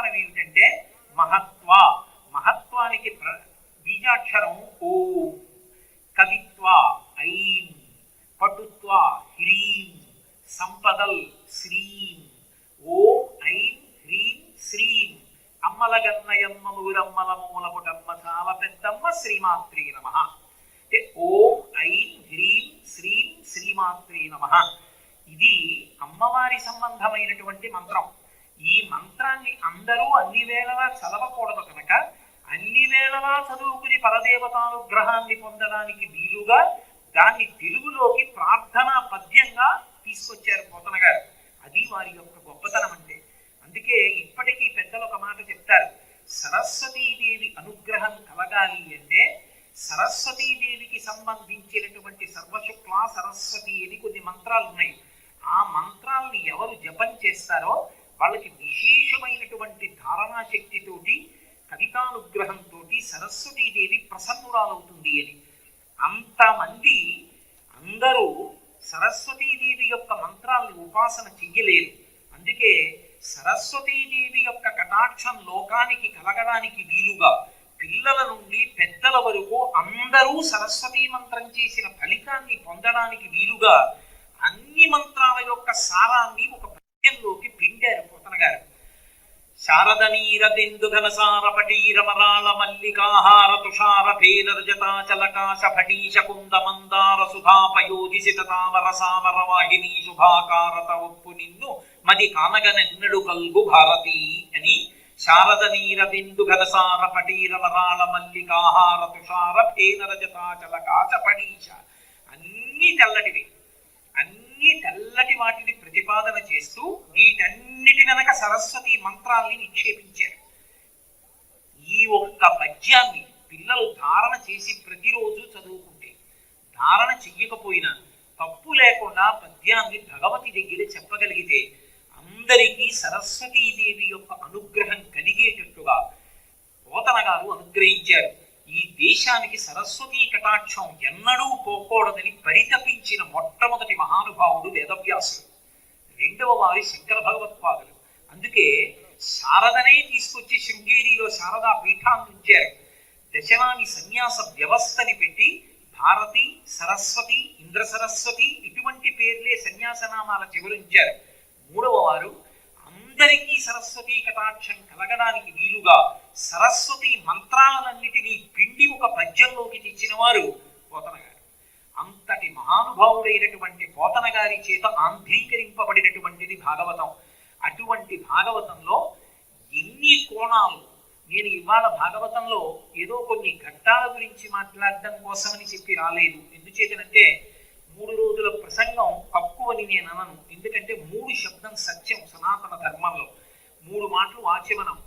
కారణం ఏమిటంటే మహత్వ. మహత్వానికి ప్ర- బీజాక్షరం ఓం. కవిత్వ ఐం. పటుత్వ హ్రీం. సంపదల్ శ్రీం. ఓం ఐం హ్రీం శ్రీం. అమ్మల గన్నయమ్మ ఊరమ్మల మూలపుటమ్మ చాలా పెద్దమ్మ శ్రీమాత్రి నమ. అంటే ఓం ఐం హ్రీం శ్రీం శ్రీమాత్రి నమ. ఇది అమ్మవారి సంబంధమైనటువంటి మంత్రం. ఈ మంత్రాన్ని అందరూ అన్ని వేళలా చదవకూడదు కనుక అన్ని వేళలా చదువుకుని పరదేవతానుగ్రహాన్ని పొందడానికి వీలుగా దాన్ని తెలుగులోకి ప్రార్థనా పద్యంగా తీసుకొచ్చారు పోతన గారు. అది వారి యొక్క గొప్పతనం అంటే. అందుకే ఇప్పటికీ పెద్దలు ఒక మాట చెప్తారు. సరస్వతీదేవి అనుగ్రహం కలగాలి అంటే సరస్వతీదేవికి సంబంధించినటువంటి సర్వశుక్లా సరస్వతి అని కొన్ని మంత్రాలు ఉన్నాయి ఆ మంత్రాలను ఎవరు జపం చేస్తారో వాళ్ళకి విశేషమైనటువంటి ధారణా శక్తితోటి కవితానుగ్రహంతో సరస్వతీదేవి ప్రసన్నురాలవుతుంది అని. అంతమంది అందరూ సరస్వతీదేవి యొక్క మంత్రాలను ఉపాసన చెయ్యలేరు. అందుకే సరస్వతీదేవి యొక్క కటాక్షం లోకానికి కలగడానికి వీలుగా పిల్లల నుండి పెద్దల వరకు అందరూ సరస్వతీ మంత్రం చేసిన ఫలితాన్ని పొందడానికి వీలుగా అన్ని మంత్రాల యొక్క సారాన్ని ఒక పద్యంలోకి పిండారు పోతన గారు. శారద బిందు ఘనసార పటీరమరాళ మల్లికాహార తుషార భేద భటీశ కుంద మందార సుధాపయోధి సితతామర సామర వాహిని శుభాకారత ఒప్పు నిన్ను మది కానగనెన్నడు కల్గు భారతి అని శారద నీర బిందు ఘనసార పటీరమరాళ మల్లికాహార తుషార భేద రజతాచలకాశ అన్నీ తెల్లటివి. ఈ తెల్లటి వాటిని ప్రతిపాదన చేస్తూ వీటన్నిటి వెనక సరస్వతి మంత్రాల్ని నిక్షేపించారు. ఈ ఒక్క పద్యాన్ని పిల్లలు ధారణ చేసి ప్రతిరోజు చదువుకుంటే ధారణ చెయ్యకపోయినా తప్పు లేకుండా పద్యాన్ని భగవతి దగ్గర చెప్పగలిగితే అందరికీ సరస్వతీదేవి యొక్క అనుగ్రహం కలిగేటట్టుగా పోతన గారు అనుగ్రహించారు. ఈ దేశానికి సరస్వతీ కటాక్షం ఎన్నడూ పోకూడదని పరితపించిన మొట్టమొదటి మహానుభావుడు వేదవ్యాసుడు రెండవ వారి శంకర భగవత్పాదులు అందుకే శారదనే తీసుకొచ్చి శృంగేరిలో శారదా పీఠాన్ని ఉంచారు. దశనాని సన్యాస వ్యవస్థని పెట్టి భారతి సరస్వతి ఇంద్ర సరస్వతి ఇటువంటి పేర్లే సన్యాసనామాల చివరించారు మూడవ వారు ఇద్దరికీ సరస్వతి కటాక్షం కలగడానికి వీలుగా సరస్వతి మంత్రాలన్నిటినీ పిండి ఒక పద్యంలోకి తెచ్చిన వారు పోతన గారు అంతటి మహానుభావుడైనటువంటి పోతన గారి చేత ఆంధ్రీకరింపబడినటువంటిది భాగవతం. అటువంటి భాగవతంలో ఎన్ని కోణాలు? నేను ఇవాళ భాగవతంలో ఏదో కొన్ని ఘట్టాల గురించి మాట్లాడడం కోసమని చెప్పి రాలేదు. ఎందుచేతనంటే మూడు రోజుల ప్రసంగం తక్కువని నేను అనను. ఎందుకంటే మూడు శబ్దం మూడు మాటలు ఆచమనం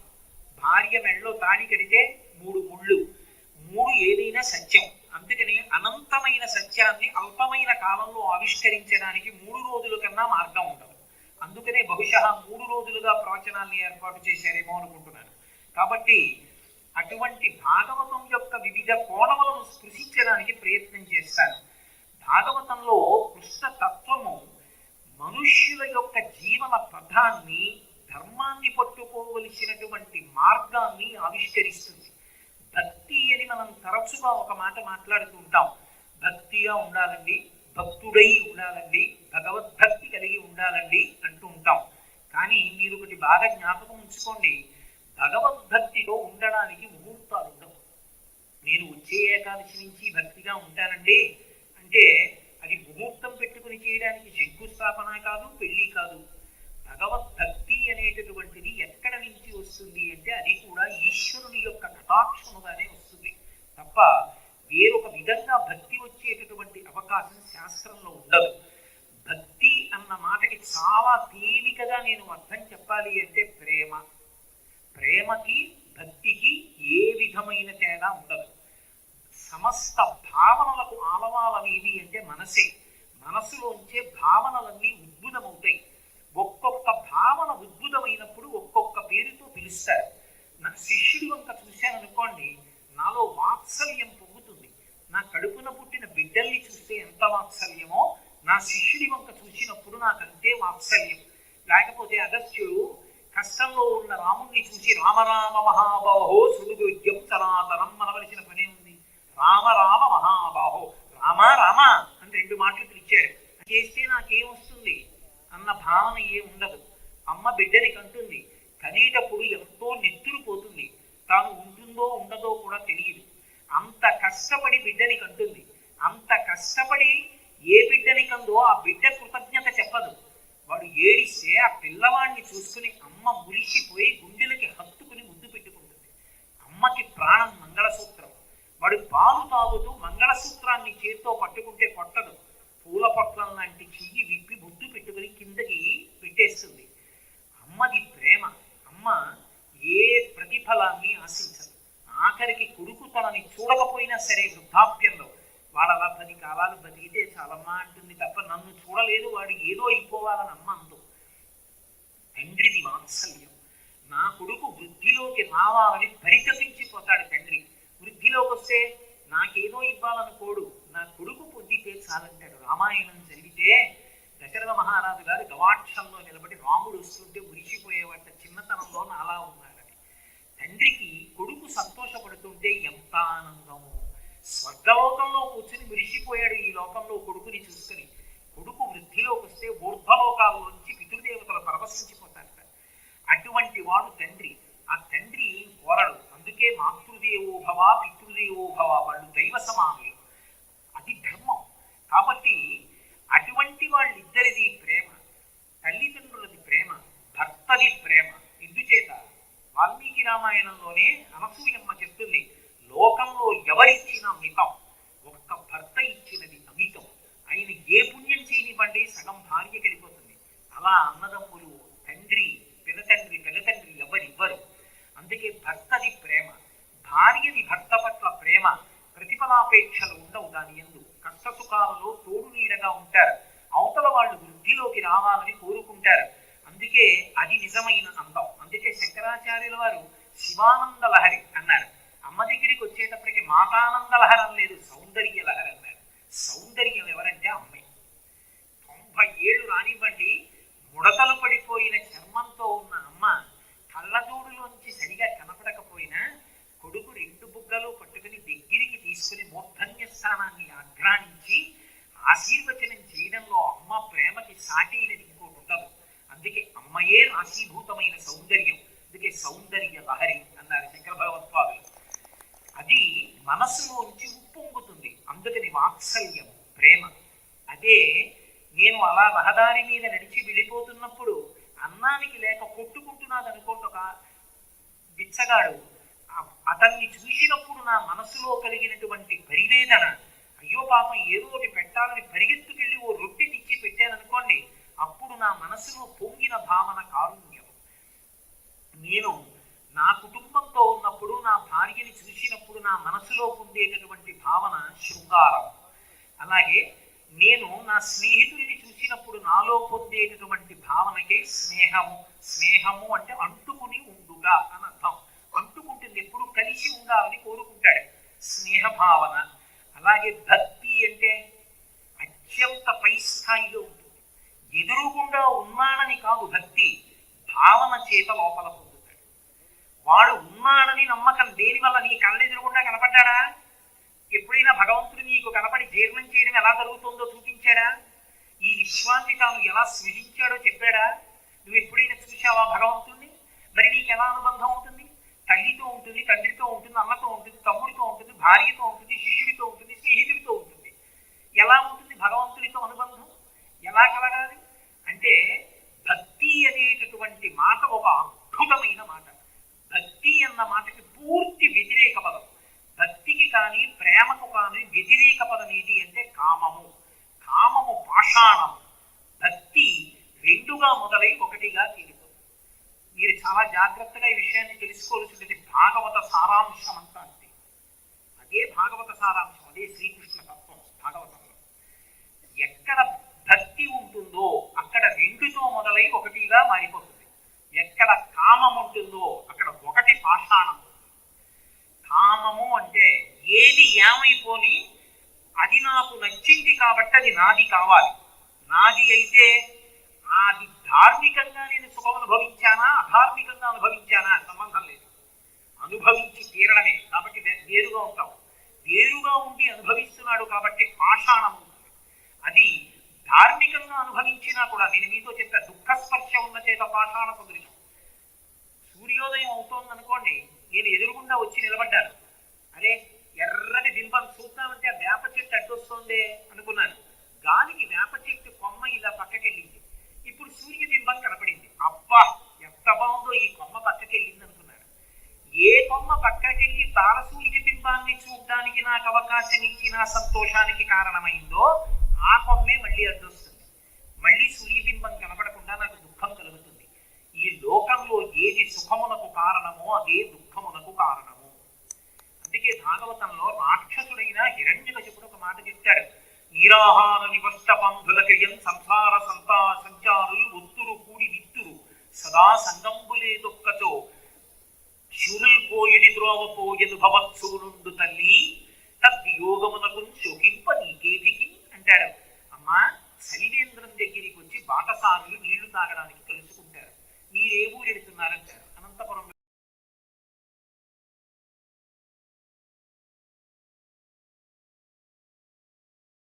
భార్య మెడలో తాడి కడితే మూడు ముళ్ళు. మూడు ఏదైనా సత్యం. అందుకని అనంతమైన సత్యాన్ని అల్పమైన కాలంలో ఆవిష్కరించడానికి మూడు రోజుల కన్నా మార్గం ఉండదు. అందుకనే బహుశా మూడు రోజులుగా ప్రవచనాల్ని ఏర్పాటు చేశారేమో అనుకుంటున్నాను. కాబట్టి అటువంటి భాగవతం యొక్క వివిధ కోణములను స్పృశించడానికి ప్రయత్నం చేస్తాను. భాగవతంలో కృష్ణ తత్వము మనుష్యుల యొక్క జీవన పథాన్ని ధర్మాన్ని పట్టుకోవలసినటువంటి మార్గాన్ని ఆవిష్కరిస్తుంది. భక్తి అని మనం తరచుగా ఒక మాట మాట్లాడుతూ ఉంటాం. భక్తిగా ఉండాలండి భక్తుడై ఉండాలండి భగవద్భక్తి కలిగి ఉండాలండి అంటూ ఉంటాం. కానీ మీరు ఒకటి బాగా జ్ఞాపకం ఉంచుకోండి. భగవద్భక్తిలో ఉండడానికి ముహూర్తాలు ఉండవు. నేను వచ్చే ఏకాదశి నుంచి భక్తిగా ఉంటానండి అంటే అది ముహూర్తం పెట్టుకుని చేయడానికి శంకుస్థాపన కాదు పెళ్ళి కాదు. భగవద్భక్తి అనేటటువంటిది ఎక్కడ నుంచి వస్తుంది అంటే అది కూడా ఈశ్వరుని యొక్క కటాక్షముగానే వస్తుంది. తప్ప వేరొక విధంగా భక్తి వచ్చేటటువంటి అవకాశం శాస్త్రంలో ఉండదు. భక్తి అన్న మాటకి చాలా తేలికగా నేను అర్థం చెప్పాలి అంటే ప్రేమ. ప్రేమకి భక్తికి ఏ విధమైన తేడా ఉండదు. సమస్త భావనలకు ఆలవాలం అంటే మనసే. మనసులోంచే భావనలన్నీ పేరుతో నా శిష్యుడి వంక చూశాను అనుకోండి నాలో వాత్సల్యం పొంగుతుంది. నా కడుపున పుట్టిన బిడ్డల్ని చూస్తే ఎంత వాత్సల్యమో నా శిష్యుడి వంక చూసినప్పుడు నాకు అంతే వాత్సల్యం. లేకపోతే అగస్త్యుడు కష్టంలో ఉన్న రాముణ్ణి చూసి రామరామ మహాబాహో సుడుగుద్యం సనాతనం మనవలసిన పని ఉంది. రామ రామ మహాబాహో రామ రామ అని రెండు మాటలు పిలిచాడు. చేస్తే నాకేం వస్తుంది? అన్న భావన ఏ ఉండదు. అమ్మ బిడ్డని కంటుంది. కనేటప్పుడు ఎంతో నెత్తురుపోతుంది తాను ఉంటుందో ఉండదో కూడా తెలియదు. అంత కష్టపడి బిడ్డని కంటుంది. అంత కష్టపడి ఏ బిడ్డని కందో ఆ బిడ్డ కృతజ్ఞత చెప్పదు. వాడు ఏడిస్తే ఆ పిల్లవాడిని చూసుకుని అమ్మ మురిసిపోయి గుండెలకి హత్తుకుని ముద్దు పెట్టుకుంటుంది. అమ్మకి ప్రాణం మంగళసూత్రం. వాడు పాలు తాగుతూ మంగళసూత్రాన్ని చేత్తో పట్టుకుంటే కొట్టదు పూల పొట్లం లాంటి చెయ్యి విప్పి ముద్దు పెట్టుకుని కిందకి సరే వృద్ధాప్యంలో వాడు అలా పది కాలాలు బతికితే చాలమ్మా అంటుంది తప్ప నన్ను చూడలేదు వాడు ఏదో అయిపోవాలని అమ్మ అందు. తండ్రిది వాత్సల్యం. నా కొడుకు వృద్ధిలోకి రావాలని పరితపించిపోతాడు తండ్రి. వృద్ధిలోకి వస్తే నాకేదో ఇవ్వాలనుకోడు నా కొడుకు పొందితే చాలంటాడు. రామాయణం జరిగితే దశరథ మహారాజు గారు గవాక్షంలో నిలబడి రాముడు వస్తుంటే మురిసిపోయేవాట చిన్నతనంలో అలా ఉన్నాడని. తండ్రికి కొడుకు సంతోషపడుతుంటే ఎంత ఆనందము స్వర్గలోకంలో కూర్చుని మురిసిపోయాడు ఈ లోకంలో కొడుకుని చూసుకుని. కొడుకు వృద్ధిలోకి వస్తే ఊర్ధ్వలోకాల్లోంచి పితృదేవతలు పరవశించిపోతారట. అటువంటి వాడు తండ్రి. ఆ తండ్రి ఏం కోరడు. అందుకే మాతృదేవో భవ పితృదేవో వాళ్ళు దైవ సమానులు. అది ధర్మం. కాబట్టి అటువంటి వాళ్ళిద్దరిది ప్రేమ తల్లిదండ్రులది ప్రేమ భర్తది ప్రేమ. ఎందుచేత వాల్మీకి రామాయణంలోనే అనసూయమ్మ చెప్తుంది. లోకంలో ఎవరిచ్చిన మితం ఒక్క భర్త ఇచ్చినది అమితం. ఆయన ఏ పుణ్యం చేయనివ్వండి సగం భార్య వెళ్ళిపోతుంది అలా అన్నదమ్ములు తండ్రి పినతండ్రి పిల్లతండ్రి ఎవరివ్వరు. అందుకే భర్తది ప్రేమ భార్యది భర్త పట్ల ప్రేమ ప్రతిఫలాపేక్షలు ఉండవు దాని ఎందు. కష్ట సుఖాలలో తోడు నీడగా ఉంటారు. అవతల వాళ్ళు వృద్ధిలోకి రావాలని కోరుకుంటారు. అందుకే అది నిజమైన అందం. అందుకే శంకరాచార్యుల వారు శివానంద లహరి అన్నారు. అమ్మ దగ్గరికి వచ్చేటప్పటికి మాతానంద లహరం లేదు సౌందర్య లహరం లేదు. సౌందర్యం ఎవరంటే అమ్మాయి తొంభై ఏళ్ళు రానివ్వండి ముడతలు పడిపోయిన చర్మంతో ఉన్న అమ్మ కళ్ళజోడులోంచి సరిగా కనపడకపోయినా కొడుకు రెండు బుగ్గలు పట్టుకుని దగ్గరికి తీసుకుని మూర్ధన్య స్థానాన్ని ఆఘ్రానించి ఆశీర్వచనం చేయడంలో అమ్మ ప్రేమకి సాటి అయినది ఇంకోటి ఉండదు. అందుకే అమ్మయే రాశి సౌందర్యం అందుకే సౌందర్య లహరి అన్నారు శంకర భగవత్పాదులు అది మనస్సులోంచి ఉప్పొంగుతుంది. అందుకని వాత్సల్యం ప్రేమ. అదే నేను అలా రహదారి మీద నడిచి వెళ్ళిపోతున్నప్పుడు అన్నానికి లేక కొట్టుకుంటున్నాది అనుకోండి ఒక బిచ్చగాడు అతన్ని చూసినప్పుడు నా మనసులో కలిగినటువంటి పరివేదన అయ్యో పాపం ఏదో ఒకటి పెట్టాలని పరిగెత్తుకెళ్ళి ఓ రొట్టె తెచ్చి పెట్టాననుకోండి అప్పుడు నా మనసులో పొంగిన భావన కారుణ్యం. నేను నా కుటుంబంతో ఉన్నప్పుడు నా భార్యని చూసినప్పుడు నా మనసులో పొందేటటువంటి భావన శృంగారం. అలాగే నేను నా స్నేహితుడిని చూసినప్పుడు నాలో పొందేటటువంటి భావనకే స్నేహము. స్నేహము అంటే అంటుకుని ఉండుగా అని అర్థం. అంటుకుంటుంది ఎప్పుడు కలిసి ఉండాలని కోరుకుంటాడు. స్నేహ భావన. అలాగే భక్తి అంటే అత్యంత పై స్థాయిలో ఉంటుంది. ఎదురుగుండా ఉన్నానని కాదు భక్తి భావన చేత లోపల వాడు ఉన్నాడని నమ్మకం దేని వల్ల? నీ కళ్ళ ఎదురుగుండా కనపడ్డాడా? ఎప్పుడైనా భగవంతుడు నీకు కనపడి జీర్ణం చేయడం ఎలా జరుగుతుందో చూపించాడా? ఈ విశ్వాన్ని తాను ఎలా సృజించాడో చెప్పాడా? నువ్వు ఎప్పుడైనా చూసావా భగవంతుణ్ణి? మరి నీకు ఎలా అనుబంధం ఉంటుంది? తల్లితో ఉంటుంది తండ్రితో ఉంటుంది అన్నతో ఉంటుంది తమ్ముడితో ఉంటుంది భార్యతో ఉంటుంది శిష్యుడితో ఉంటుంది స్నేహితుడితో ఉంటుంది. ఎలా ఉంటుంది భగవంతుడితో అనుబంధం? ఎలా కలగాలి? అంటే భక్తి అనేటటువంటి మాట ఒక అద్భుతమైన మాట భక్తి అన్న మాటకి పూర్తి వ్యతిరేక పదం. భక్తికి కానీ ప్రేమకు కానీ వ్యతిరేక పదం ఏది అంటే కామము. కామము పాషాణం భక్తి రెండుగా మొదలై ఒకటిగా తీరిపోతుంది. మీరు చాలా జాగ్రత్తగా ఈ విషయాన్ని తెలుసుకోవాల్సినది భాగవత సారాంశం అంతా అంటే అదే భాగవత సారాంశం అదే శ్రీకృష్ణ తత్వం భాగవతంలో. ఎక్కడ భక్తి ఉంటుందో అక్కడ రెండుతో మొదలై ఒకటిగా మారిపోతుంది. ఎక్కడ కామం ఉంటుందో అక్కడ ఒకటి పాషాణం. కామము అంటే ఏది ఏమైపోని అది నాకు నచ్చింది కాబట్టి అది నాది కావాలి. నాది అయితే అది ధార్మికంగా నేను సుఖం అనుభవించానా అధార్మికంగా అనుభవించానా సంబంధం లేదు. అనుభవించి తీరడమే. కాబట్టి వేరుగా ఉంటాం వేరుగా ఉండి అనుభవిస్తున్నాడు కాబట్టి పాషాణం అది ధార్మికంగా అనుభవించినా కూడా నేను మీతో చెప్పా దుఃఖ స్పర్శ ఉన్న చేత పాషాణ సదృశం సూర్యోదయం అవుతోంది అనుకోండి నేను ఎదురుగుండా వచ్చి నిలబడ్డాను. అరే ఎర్రటి బింబం చూద్దామంటే ఆ వేప చెట్టు అడ్డొస్తోందే అనుకున్నాను. గాలికి వేప చెట్టు కొమ్మ ఇలా పక్కకెళ్ళింది. ఇప్పుడు సూర్యబింబం కనపడింది. అబ్బా ఎంత బాగుందో ఈ కొమ్మ పక్కకెళ్ళింది అనుకున్నాను. ఏ కొమ్మ పక్కకెళ్ళి తార సూర్యబింబాన్ని చూడడానికి నాకు అవకాశం ఇచ్చిన సంతోషానికి కారణమైందో ఆ కొమ్మే మళ్ళీ అడ్డొస్తుంది. మళ్ళీ సూర్యబింబం కనపడకుండా నాకు దుఃఖం కలుగుతుంది. ఈ లోకంలో ఏది సుఖమునకు కారణమో అదే దుఃఖం. కారణము. అందుకే భాగవతంలో రాక్షసుడైన హిరణ్యకశిపుడు ఒక మాట చెప్తాడు. నీరాహార నివష్ట పంధుల క్రియం సంసార సంతా సంచారులు ఒత్తురు కూడి విత్తురు. సదా సంగంబులే దొక్కతో శురుల్ పోయిడి ద్రోవ పోయదు భవత్సూనుండు తల్లి. తద్వియోగమునకు శోకింప నీకేటికి అంటాడు. అమ్మా సలివేంద్రం దగ్గరికి వచ్చి బాటసారులు నీళ్ళు తాగడానికి కలుసుకుంటారు మీరే ఊరెడుతున్నారంటారు. అనంతపురం